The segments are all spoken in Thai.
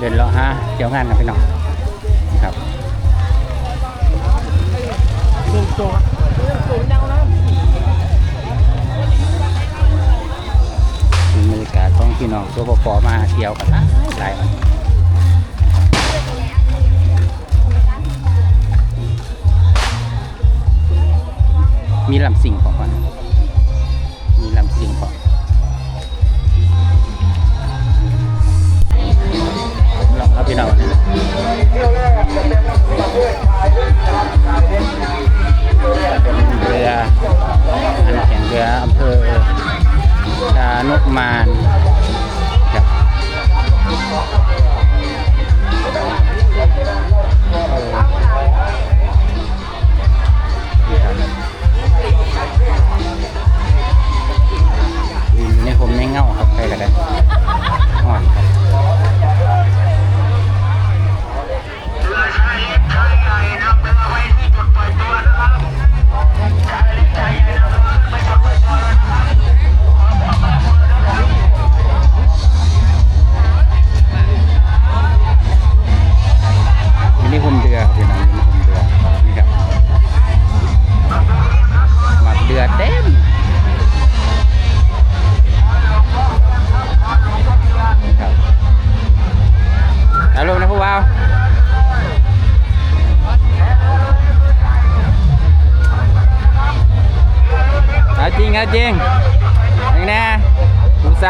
เดินเลาะฮะเที่ยวงานกันพี่น้องครับลุงโจลุงยังนะมีบรรยากาศของพี่น้องตัวปอมาเที่ยวกันหลายหลายวันมีลำสิงของก่อน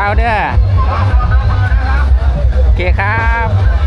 าวเด้อโอเคครับครับ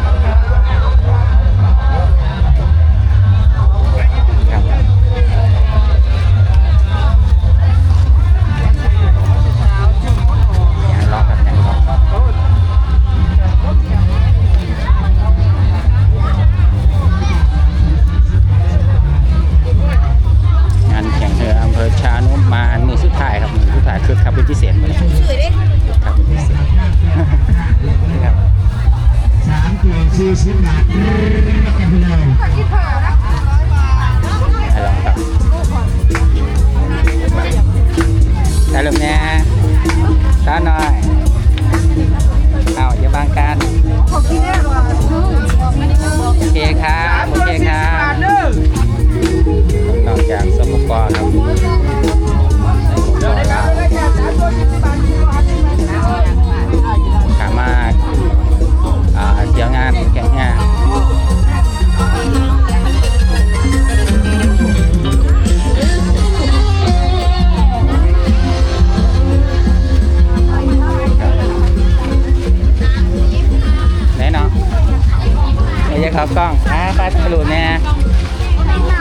ไอ้เจ้ากล้องอ่าไปทะลุแน่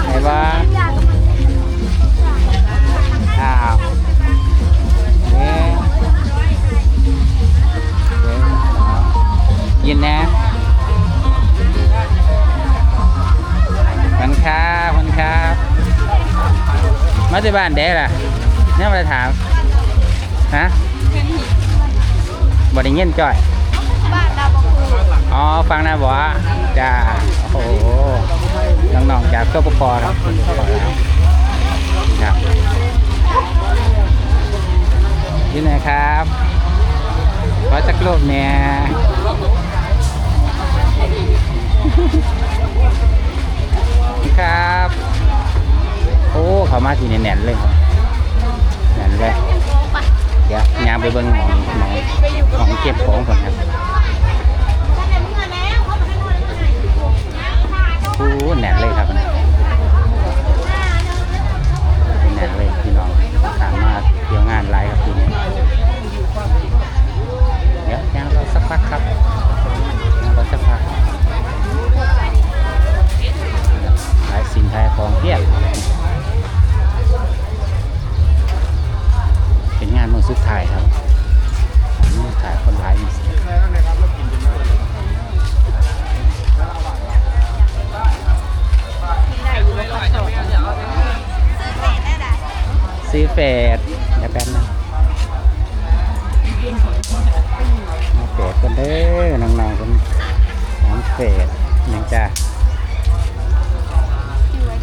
ไอ้บ้าอ้าวเอ๊ะเยินน่มันครับมันครับมาที่บ้านเด้ล่ะเนี่ยมาถามฮะบ่ได้เงินจ่อยบ้านดาวบง อ๋อฟังนะบอกว่าจ้าโอ้โหน้องๆจากตัวปกรครับบอกแล้วครับยืนหนครับขอสักรูปเนี่ยครับ โอ้เขามาที่แน่นเลยครับแน่นเลยเดี๋ยวยางไปเบิ้งหมองหมองหมองเก็บของก่อนครับ โอ้แน่นเลยครับอันแน่นเลยพี่น้องสามารถเที่ยวงานไลฟ์ครับทีนี้เดี๋ยวยังราสักพักครับ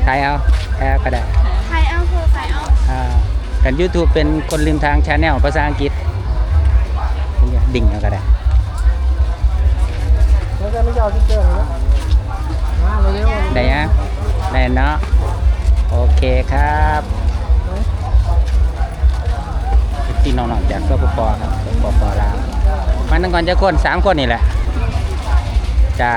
ใครเอาใครเอาก็ได้ใครเอาเธอใครเอาอ่ากัน YouTube เป็นคนริมทางชาแนลภาษาอังกฤษดิ่งเอาก็ได้ไม่ใช่ไม่ใช่จ้าที่เจอเลยมาเร็วได้ยังได้เนาะโอเคครับพี่น้องๆจากสปปครับสปปลาวมาตั้งก่อนจะคนสามคนนี่แหละจ้า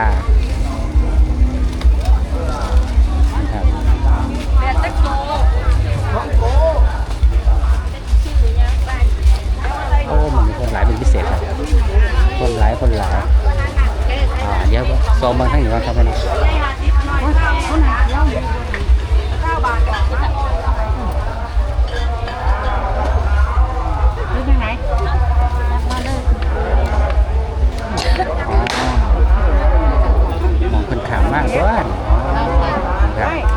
โอ้มันมีคนหลายเป็นพิเศษครับคนหลายคนหลายอ่าเดี๋ยวโซมเบางทั้งอยู่ก่อนครับวันนี้อ๋อมองคนขามมากด้วยครับ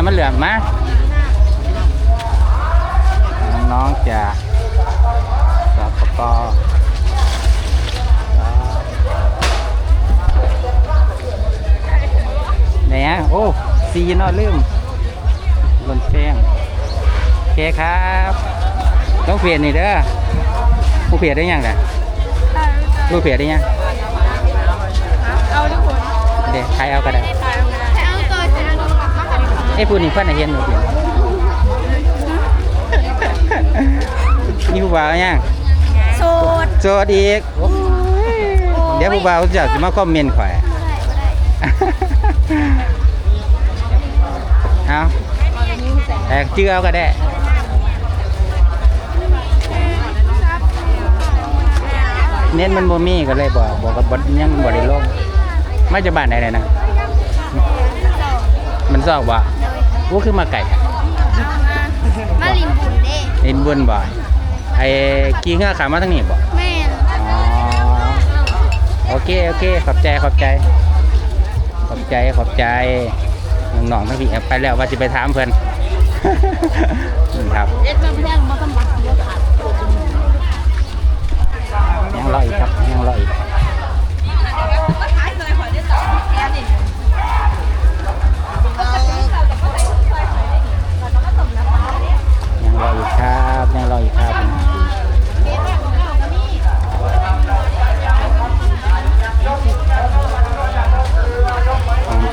นนั้นมันเหลือมมาน้องๆจะสปปไหนอะโอ้ซีนอลืมบนเฟียงโอเคครับ ต้องเปลี่ยนนี่เด้อผู้เปลี่ยนได้ยังไงผู้เปลี่ยนได้ยังเอาทุกคนเดี๋ยวใครเอาก็ได้ อ้ผู้นี่เพื่อนน่ะเห็นหนูเปลี่ยนนี่ผู้บ่าวยังโสดโจทย์อีกโอ้ยเดี๋ยวผู้บ่าวจะจะมาคอมเมนต์ข่อยเอาแต่ชื่อเอาก็ได้เน้นมันบ่มีก็เลยบอกบอกกับบดยังบ่ได้ลงมาจากบ้านไหนเลยนะ มันซอกบ่ วูคือมาไก่มาลินบุญเด้เห็นบุญบ่ไอ้กี้เงือกขามาทั้งนี้บ่แม่นอ๋อโอเคโอเคขอบใจขอบใจ ขอบใจขอบใจน้องๆทั้งพี่ไปแล้วว่าจะไปถามเพิ่นนี่ครับเอ็ดมาเพื่อนมาต้องบักเยอะค่ะยังรออีกครับยังรออีก รออีกครับยังรออีกครับ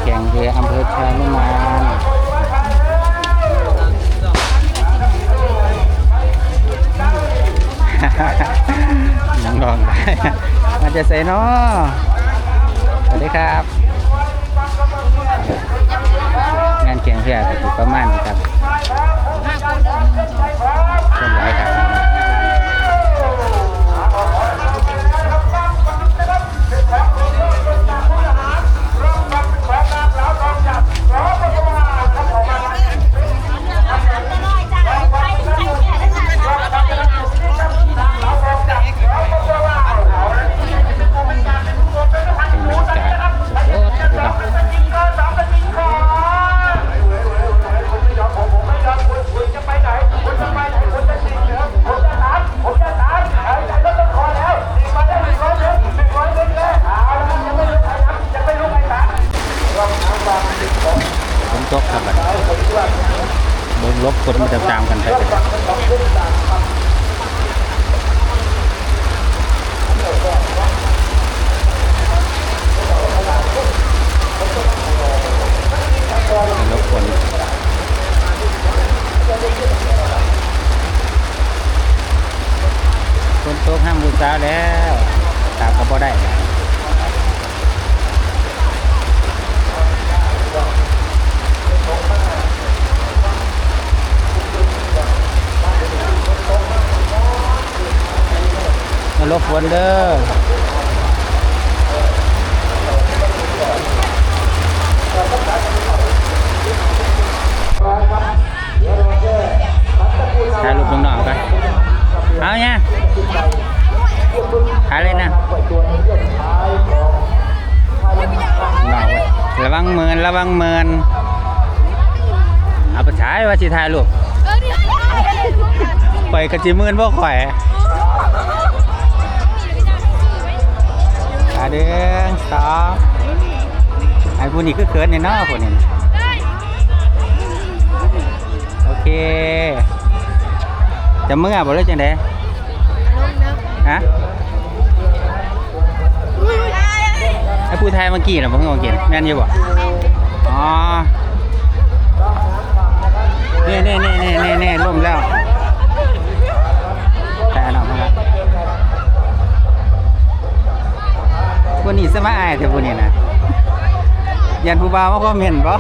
แข่งเรืออำเภอชานุมานยังลองได้มันจะใส่เนาะสวัสดีครับ เบิ่งลบคนมาตามๆกันไปลบคนคนโต๊ะห้ามบูชาแล้วตามก็บ่ได้ นะมาลบฝนเด้อถ่ายรูปน้องๆกันเอาเนี่ยถ่ายเลยนะน้องเว้ยระวังเมินระวังเมินเอาไปถ่ายว่าสิถ่ายรูปเออนี่ข่อยกะจิมื่นพวกข่อย อาเด้งสองไอ้ผู้นี้คือเขินเนี่ยเนาะผู้นี้โอเค จะเมื่อบ่เลยจังไดลงนะฮะอุ้ยไอ้ผู้ไทยเมื่อกี้น่ะบ่เพิ่งมากินแม่นอยู่บ่อ๋อ ยันผู้บ่าวมาคอมเมนต์บ่